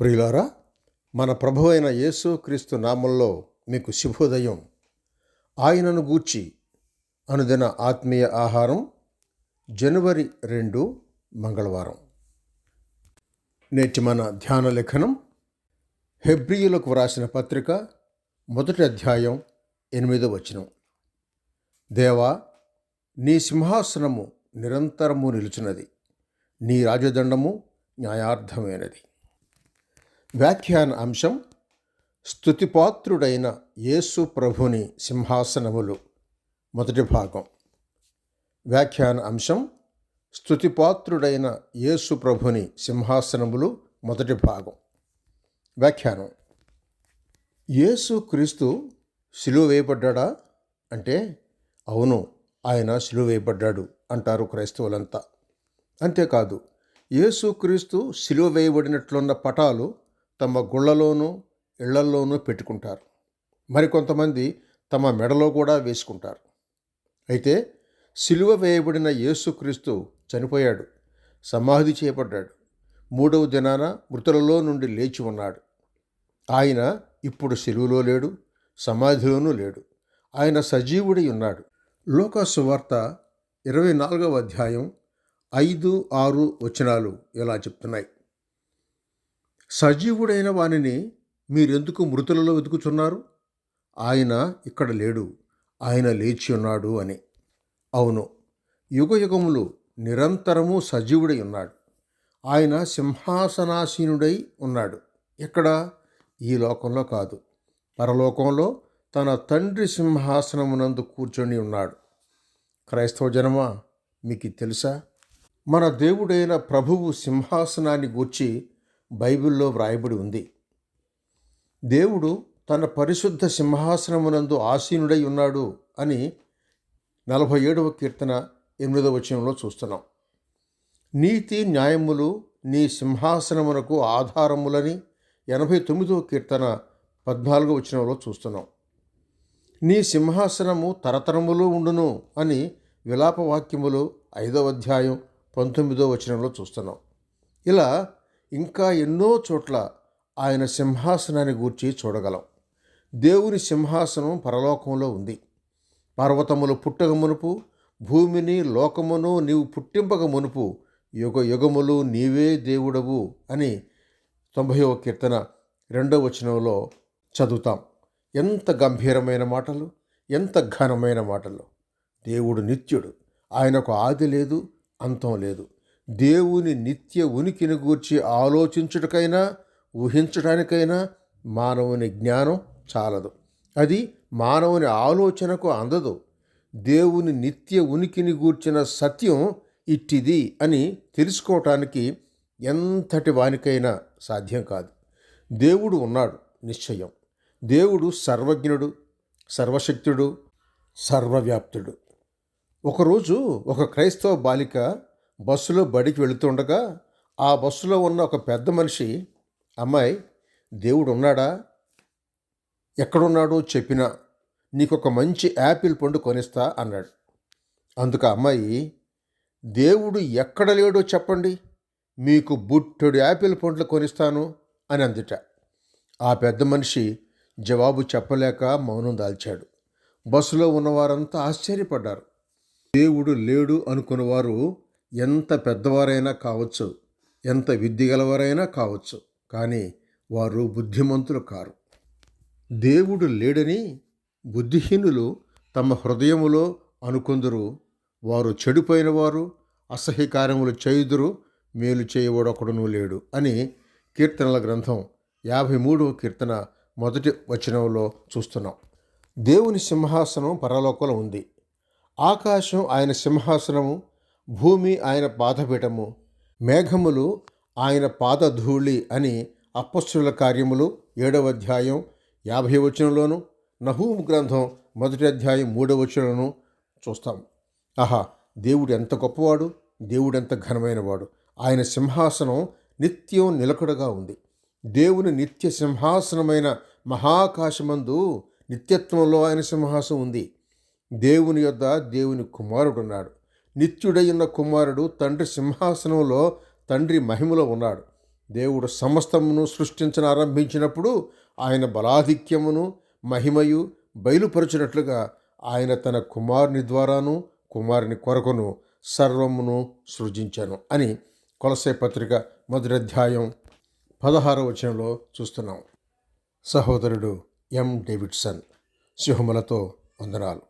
ప్రియులారా మన ప్రభువైన యేసు క్రీస్తు నామంలో మీకు శుభోదయం. ఆయనను గూర్చి అనుదిన ఆత్మీయ ఆహారం జనవరి రెండు మంగళవారం. నేటి మన ధ్యాన లేఖనం హెబ్రియులకు వ్రాసిన పత్రిక మొదటి అధ్యాయం ఎనిమిదో వచనం. దేవా నీ సింహాసనము నిరంతరము నిలుచున్నది. నీ రాజదండము న్యాయార్థమైనది. వ్యాఖ్యాన అంశం స్తుతిపాత్రుడైన యేసు ప్రభుని సింహాసనములు. మొదటి భాగం. వ్యాఖ్యాన అంశం స్తుతిపాత్రుడైన యేసు ప్రభుని సింహాసనములు మొదటి భాగం. వ్యాఖ్యానం. యేసు క్రీస్తు సిలువ వేయబడ్డా అంటే అవును ఆయన సిలువ వేయబడ్డాడు అంటారు క్రైస్తవులంతా. అంతేకాదు యేసుక్రీస్తు సిలువ వేయబడినట్లున్న పటాలు తమ గుళ్ళలోనూ ఇళ్ళల్లోనూ పెట్టుకుంటారు. మరికొంతమంది తమ మెడలో కూడా వేసుకుంటారు. అయితే సిలువ వేయబడిన యేసుక్రీస్తు చనిపోయాడు సమాధి చేయబడ్డాడు మూడవ దినాన మృతులలో నుండి లేచి ఉన్నాడు. ఆయన ఇప్పుడు సిలువలో లేడు సమాధిలోనూ లేడు. ఆయన సజీవుడై ఉన్నాడు. లోకాసు వార్త ఇరవై నాలుగవ అధ్యాయం ఐదు ఆరు వచనాలు ఇలా చెప్తున్నాయి. సజీవుడైన వానిని మీరెందుకు మృతులలో వెతుకుచున్నారు? ఆయన ఇక్కడ లేడు ఆయన లేచి ఉన్నాడు అని. అవును యుగ యుగములు నిరంతరము సజీవుడై ఉన్నాడు. ఆయన సింహాసనాసీనుడై ఉన్నాడు. ఎక్కడ? ఈ లోకంలో కాదు. పరలోకంలో తన తండ్రి సింహాసనమునందు కూర్చొని ఉన్నాడు. క్రైస్తవ జనమా మీకు తెలుసా? మన దేవుడైన ప్రభువు సింహాసనాన్ని గూర్చి బైబిల్లో వ్రాయబడి ఉంది. దేవుడు తన పరిశుద్ధ సింహాసనమునందు ఆసీనుడై ఉన్నాడు అని నలభై ఏడవ కీర్తన ఎనిమిదవ వచనంలో చూస్తున్నాం. నీతి న్యాయములు నీ సింహాసనమునకు ఆధారములని ఎనభై తొమ్మిదవ కీర్తన పద్నాలుగవ వచనంలో చూస్తున్నాం. నీ సింహాసనము తరతరములు ఉండును అని విలాపవాక్యములు ఐదవ అధ్యాయం పంతొమ్మిదో వచనంలో చూస్తున్నాం. ఇలా ఇంకా ఎన్నో చోట్ల ఆయన సింహాసనాన్ని గూర్చి చూడగలం. దేవుని సింహాసనం పరలోకంలో ఉంది. పర్వతములు పుట్టక మునుపు భూమిని లోకమును నీవు పుట్టింపక మునుపు యుగ యుగములు నీవే దేవుడవు అని తొంభైవ కీర్తన రెండవ వచనంలో చదువుతాం. ఎంత గంభీరమైన మాటలు ఎంత ఘనమైన మాటలు. దేవుడు నిత్యుడు. ఆయనకు ఆది లేదు అంతం లేదు. దేవుని నిత్య ఉనికిని గూర్చి ఆలోచించుటకైనా ఊహించడానికైనా మానవుని జ్ఞానం చాలదు. అది మానవుని ఆలోచనకు అందదు. దేవుని నిత్య ఉనికిని గూర్చిన సత్యం ఇట్టిది అని తెలుసుకోవటానికి ఎంతటి వానికైనా సాధ్యం కాదు. దేవుడు ఉన్నాడు నిశ్చయం. దేవుడు సర్వజ్ఞుడు సర్వశక్తుడు సర్వవ్యాప్తుడు. ఒకరోజు ఒక క్రైస్తవ బాలిక బస్సులో బడికి వెళుతుండగా ఆ బస్సులో ఉన్న ఒక పెద్ద మనిషి అమ్మాయి దేవుడు ఉన్నాడా ఎక్కడున్నాడో చెప్పినా నీకు ఒక మంచి యాపిల్ పండు కొనిస్తా అన్నాడు. అందుకు అమ్మాయి దేవుడు ఎక్కడ లేడో చెప్పండి మీకు బుట్టెడు యాపిల్ పండ్లు కొనిస్తాను అని అందుట. ఆ పెద్ద మనిషి జవాబు చెప్పలేక మౌనం దాల్చాడు. బస్సులో ఉన్నవారంతా ఆశ్చర్యపడ్డారు. దేవుడు లేడు అనుకున్నవారు ఎంత పెద్దవారైనా కావచ్చు ఎంత విద్య గలవారైనా కావచ్చు కానీ వారు బుద్ధిమంతులు కారు. దేవుడు లేడని బుద్ధిహీనులు తమ హృదయములో అనుకొందరు. వారు చెడిపోయిన వారు అసహ్యకార్యములు చేయుదురు. మేలు చేయబడొకడును లేడు అని కీర్తనల గ్రంథం యాభై మూడవ కీర్తన మొదటి వచనంలో చూస్తున్నాం. దేవుని సింహాసనం పరలోకంలో ఉంది. ఆకాశం ఆయన సింహాసనము భూమి ఆయన పాదపీఠము మేఘములు ఆయన పాదధూళి అని అప్పస్సుల కార్యములు ఏడవ అధ్యాయం యాభై వచనంలోను నహూము గ్రంథం మొదటి అధ్యాయం మూడవ వచనంలోను చూస్తాం. ఆహా దేవుడు ఎంత గొప్పవాడు దేవుడు ఎంత ఘనమైనవాడు. ఆయన సింహాసనం నిత్యం నిలకడగా ఉంది. దేవుని నిత్య సింహాసనమైన మహాకాశమందు నిత్యత్వంలో ఆయన సింహాసనం ఉంది. దేవుని యొద్ద దేవుని కుమారుడున్నాడు. నిత్యుడైన కుమారుడు తండ్రి సింహాసనంలో తండ్రి మహిమలో ఉన్నాడు. దేవుడు సమస్తమును సృష్టించను ఆరంభించినప్పుడు ఆయన బలాధిక్యమును మహిమయు బయలుపరచినట్లుగా ఆయన తన కుమారుని ద్వారాను కుమారుని కొరకును సర్వమును సృజించాను అని కొలసే పత్రిక మొదటి అధ్యాయం పదహారవ వచనంలో చూస్తున్నాం. సహోదరుడు ఎం. డేవిడ్సన్ సింహములతో వందనాలు.